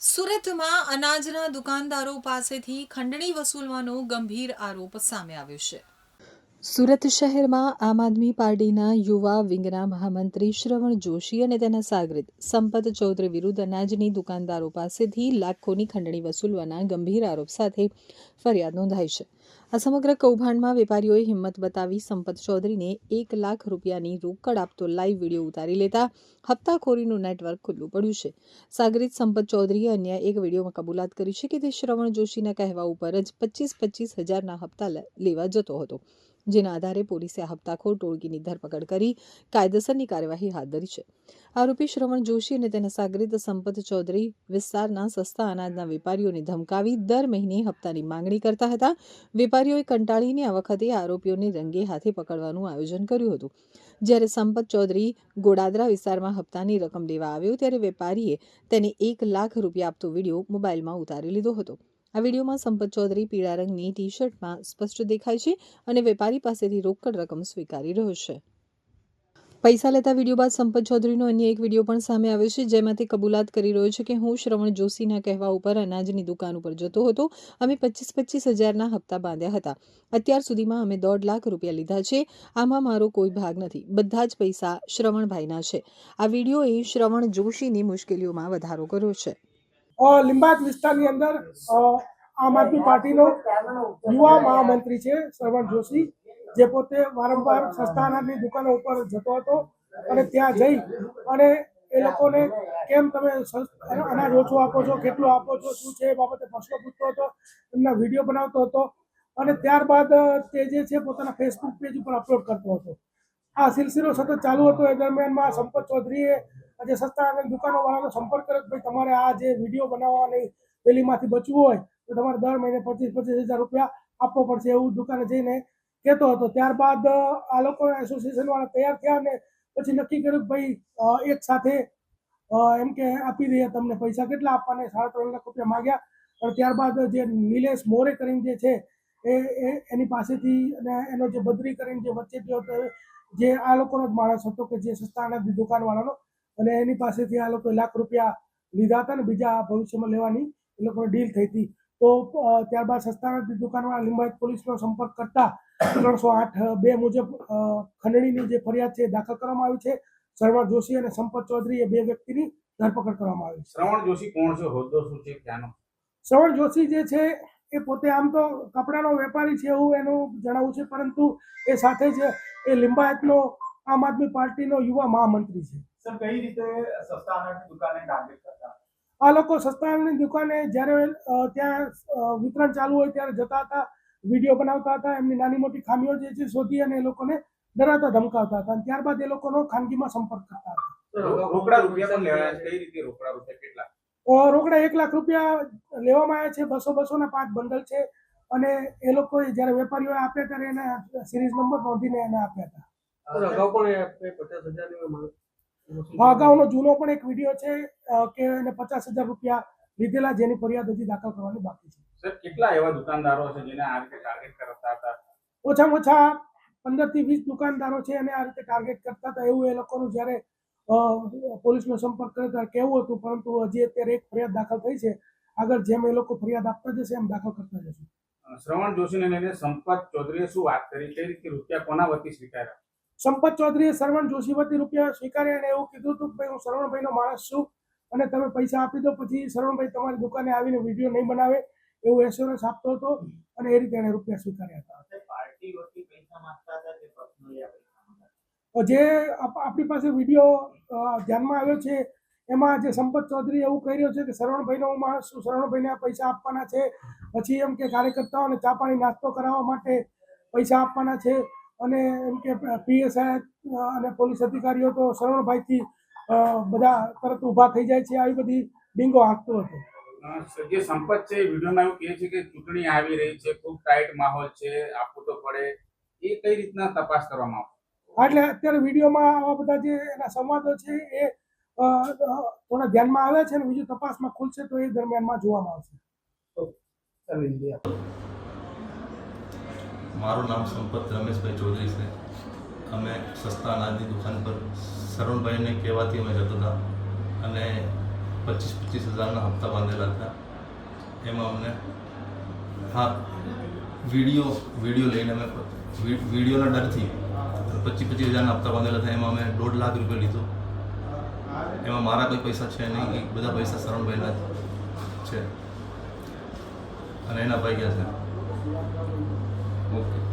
સુરતમાં અનાજના દુકાનદારો પાસેથી ખંડણી વસૂલવાનો ગંભીર આરોપ સામે આવ્યો છે. સુરત શહેરમાં આમ આદમી પાર્ટીના યુવા વિંગના મહામંત્રી શ્રવણ જોશી અને તેના સાગરિત સંપત ચૌધરી વિરુદ્ધ અનાજની દુકાનદારો પાસેથી લાખોની ખંડણી વસૂલવાના ગંભીર આરોપ સાથે ફરિયાદ નોંધાઈ છે. આ સમગ્ર કૌભાંડમાં વેપારીઓએ હિંમત બતાવી સંપત ચૌધરીને એક લાખ રૂપિયાની રોકડ આપતો લાઈવ વીડિયો ઉતારી લેતા હપ્તાખોરીનું નેટવર્ક ખુલ્લું પડ્યું છે. સાગરિત સંપત ચૌધરીએ અન્ય એક વિડીયોમાં કબૂલાત કરી છે કે તે શ્રવણ જોશીના કહેવા ઉપર જ પચીસ પચીસ હજારના હપ્તા લેવા જતો હતો. જેના આધારે પોલીસે આ હપ્તાખોર ટોળકીની ધરપકડ કરી કાયદેસરની કાર્યવાહી હાથ ધરી છે. આરોપી શ્રવણ જોશી અને તેના સાગરીત સંપત ચૌધરી વિસ્તારના સસ્તા અનાજના વેપારીઓને ધમકાવી દર મહિને હપ્તાની માંગણી કરતા હતા. વેપારીઓએ કંટાળીને આ વખતે આરોપીઓને રંગે હાથે પકડવાનું આયોજન કર્યું હતું. જ્યારે સંપત ચૌધરી ગોડાદરા વિસ્તારમાં હપ્તાની રકમ લેવા આવ્યો, ત્યારે વેપારીએ તેને એક લાખ રૂપિયા આપતો વીડિયો મોબાઈલમાં ઉતારી લીધો હતો. આ વિડીયોમાં સંપત ચૌધરી પીળા રંગની ટી શર્ટમાં સ્પષ્ટ દેખાય છે અને વેપારી પાસેથી રોકડ રકમ સ્વીકારી રહ્યો છે. પૈસા લેતા વીડિયો બાદ સંપત ચૌધરીનો અન્ય એક વીડિયો પણ સામે આવ્યો છે, જેમાં તે કબૂલાત કરી રહ્યો છે કે હું શ્રવણ જોશીના કહેવા ઉપર અનાજની દુકાન ઉપર જતો હતો. અમે પચીસ પચીસ હજારના હપ્તા બાંધ્યા હતા. અત્યાર સુધીમાં અમે દોઢ લાખ રૂપિયા લીધા છે. આમાં મારો કોઈ ભાગ નથી. બધા જ પૈસા શ્રવણભાઈના છે. આ વિડીયોએ શ્રવણ જોશીની મુશ્કેલીઓમાં વધારો કર્યો છે. લિંબાયત વિસ્તારની અંદર આમ આદમી પાર્ટીનો યુવા મહામંત્રી છે શ્રવણ જોશી, જે પોતે વારંવાર સસ્તાનાની દુકાનો ઉપર જતો હતો અને ત્યાં જઈ અને એ લોકોને કેમ તમે અનાજ ઓછું આપો છો, કેટલું આપો છો, શું છે એ બાબતે પ્રશ્નો પૂછતો હતો, એમના વીડિયો બનાવતો હતો અને ત્યારબાદ તે જે છે પોતાના ફેસબુક પેજ ઉપર અપલોડ કરતો હતો. આ સિલસિલો સતત ચાલુ હતો. એ દરમિયાનમાં સંપત ચૌધરીએ આજે સસ્તા અને દુકાનો વાળાનો સંપર્ક કરે ભાઈ તમારે આ જે વીડિયો બનાવવાની પેલીમાંથી બચવું હોય, તો તમારે દર મહિને પચીસ પચીસ હજાર રૂપિયા આપવો પડશે એવું દુકાને જઈને કહેતો હતો. ત્યારબાદ આ લોકો એસોસિએશન વાળા તૈયાર થયા અને પછી નક્કી કર્યું કે ભાઈ એક સાથે એમ કે આપી દઈએ તમને પૈસા. કેટલા આપવાના? સાડા ત્રણ લાખ રૂપિયા માગ્યા. અને ત્યારબાદ જે નિલેશ મોરે કરીને જે છે, એ એની પાસેથી અને એનો જે બદરી કરીને જે વચ્ચે જે આ લોકોનો જ માણસ હતો કે જે સસ્તા અનાજની દુકાનવાળાનો અને એની પાસેથી આ લોકોએ લાખ રૂપિયા લીધા હતા ને બીજા ભવિષ્યમાં લેવાની એ લોકોની ડીલ થઈ હતી. તો ત્યારબાદ સસ્તા દુકાનવાળા લિંબાયત પોલીસનો સંપર્ક કરતા ત્રણસો આઠ બે મુજબ ખંડણીની જે ફરિયાદ છે દાખલ કરવામાં આવી છે. શર્મા જોશી અને સંપત ચૌધરી એ બે વ્યક્તિની ધરપકડ કરવામાં આવી છે. શ્રવણ જોશી કોણ છે? હોદ્દો શું છે? ત્યાંનો શ્રવણ જોશી જે છે એ પોતે આમ તો કપડાનો વેપારી છે એવું એનું જણાવવું છે પરંતુ એ સાથે જ એ લિંબાયતનો આમ આદમી પાર્ટીનો યુવા મહામંત્રી છે. સર કઈ રીતે સસ્તા અનાજની દુકાને ટાર્ગેટ કરતા? આ લોકો સસ્તાની દુકાને જ્યારે ત્યાં વિતરણ ચાલુ હોય ત્યારે જતા હતા વીડિયો બનાવતા હતા એમની નાની મોટી ખામીઓ જે છે શોધી અને એ લોકોને ડરાતા ધમકાવતા હતા અને ત્યારબાદ એ લોકોનો ખાનગીમાં સંપર્ક કરતા હતા. રોકડા રૂપિયા પણ લેવાયા છે કઈ રીતે રોકડા રૂપિયા કેટલા? રોકડા એક લાખ રૂપિયા લેવામાં આવ્યા છે બસો બસો ના પાંચ બંડલ છે અને એ લોકો જ્યારે વેપારીઓ આપ્યા ત્યારે એના સિરીઝ નંબર નોંધીને એને આપ્યા હતા. અગાઉ પણ પચાસ હજારની અગાઉનો જૂનો પણ એક વીડિયો છે કે એને પચાસ હજાર રૂપિયા લીધેલા જેની ફરિયાદ હજી દાખલ કરવાની બાકી છે. સર કેટલા એવા દુકાનદારો છે જેને આ રીતે ટાર્ગેટ કરતા હતા? ઓછામાં ઓછા પંદરથી વીસ દુકાનદારો છે અને આ રીતે ટાર્ગેટ કરતા હતા. એવું એ લોકોનું જ્યારે પોલીસનો સંપર્ક કર્યો ત્યારે કેવું હતું પરંતુ હજી અત્યારે એક ફરિયાદ દાખલ થઈ છે. આગળ જેમ એ લોકો ફરિયાદ આપતા જશે એમ દાખલ કરતા જશે. શ્રવણ જોશીને લઈને સંપત ચૌધરીએ શું વાત કરી? કઈ રીતે રૂપિયા કોના વતી સ્વીકાર્યા? સંપત ચૌધરીએ શરવણ જોશી વતી રૂપિયા સ્વીકાર્યા અને એવું કીધું હતું કે હું સરવણભાઈનો માણસ છું અને તમે પૈસા આપી દો પછી સરવણભાઈ તમારી દુકાને આવીને વીડિયો નહીં બનાવે. એવું એશ્યોરન્સ આપતો હતો અને એ રીતે એને રૂપિયા સ્વીકાર્યા હતા. જે આપ- આપણી પાસે વીડિયો ધ્યાનમાં આવ્યો છે એમાં જે સંપત ચૌધરી એવું કહી રહ્યો છે કે શરવણભાઈનો હું માણસ છું શરવણભાઈને આ પૈસા આપવાના છે પછી એમ કે કાર્યકર્તાઓને ચા પાણી નાસ્તો કરાવવા માટે પૈસા આપવાના છે અને એમ કે પીએસઆઈ અને પોલીસ અધિકારીઓ તો શરણભાઈથી બધા તરત ઊભા થઈ જાય છે. આવી બધી ડીંગો હાંકતો હતો. જે સંપત છે વિડીયોમાં એવું કહે છે કે ચૂંટણી આવી રહી છે ખૂબ ટાઈટ માહોલ છે આપવું તો પડે. એ કઈ રીતના તપાસ કરવામાં આવશે એટલે અત્યારે વિડીયોમાં આવા બધા જે એના સંવાદો છે એ થોડા ધ્યાનમાં આવે છે અને બીજું તપાસમાં ખુલશે તો એ દરમિયાનમાં જોવામાં આવશે. મારું નામ સંપત રમેશભાઈ ચૌધરી છે. અમે સસ્તા અનાજની દુકાન પર શરણભાઈને કહેવાથી અમે જતા હતા અને પચીસ પચીસ હજારના હપ્તા બાંધેલા હતા. એમાં અમને હા, વીડિયો વીડિયો લઈને અમે વિડીયોના ડરથી પચીસ પચીસ હજારના હપ્તા બાંધેલા હતા. એમાં અમે દોઢ લાખ રૂપિયા લીધો. એમાં મારા કોઈ પૈસા છે નહીં બધા પૈસા શરણભાઈના છે. અને એના ભાઈ ગયા છે. ಓಕೆ